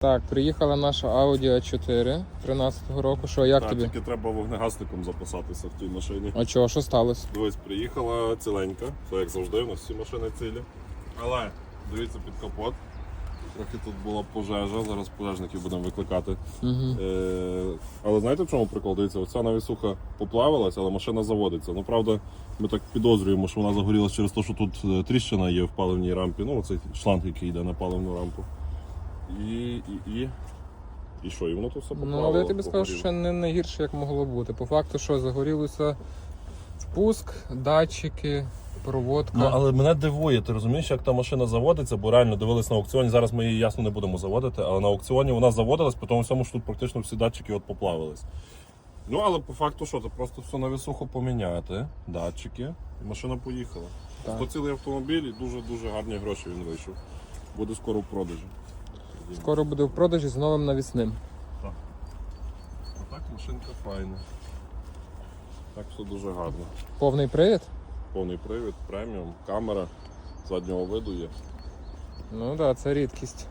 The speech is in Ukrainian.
Так, приїхала наша Audi A4 13-го року. Що, як так, тобі? тільки треба вогнегасником записатися в тій машині. А чого, що сталося? Дивись, приїхала ціленька, це як завжди, у нас всі машини цілі. Але дивіться під капот. Трохи тут була пожежа, зараз пожежників будемо викликати. Угу. Е, але знаєте в чому прикол? Дивіться, оця навісуха поплавилась, але машина заводиться. Ну правда, ми так підозрюємо, що вона загорілась через те, що тут е, тріщина є в паливній рампі. Ну, оцей шланг, який йде на паливну рампу. І. і, і... І що, і воно тут все Ну, але я тобі скажу, що не найгірше, як могло бути. По факту, що загорілося впуск, датчики, проводка. Ну, але мене дивує, ти розумієш, як та машина заводиться, бо реально дивились на аукціоні. Зараз ми її ясно не будемо заводити, але на аукціоні вона заводилась, при тому всьому, що тут практично всі датчики от поплавились. Ну, але по факту що, це просто все на висухо поміняти, датчики, і машина поїхала. Так. То цілий автомобіль і дуже-дуже гарні гроші він вийшов. Буде скоро в продажі. Скоро буде в продажі з новим навісним. А так машинка файна. Так все дуже гарно. Повний привід? Повний привід, преміум, камера заднього виду є. Ну так, да, це рідкість.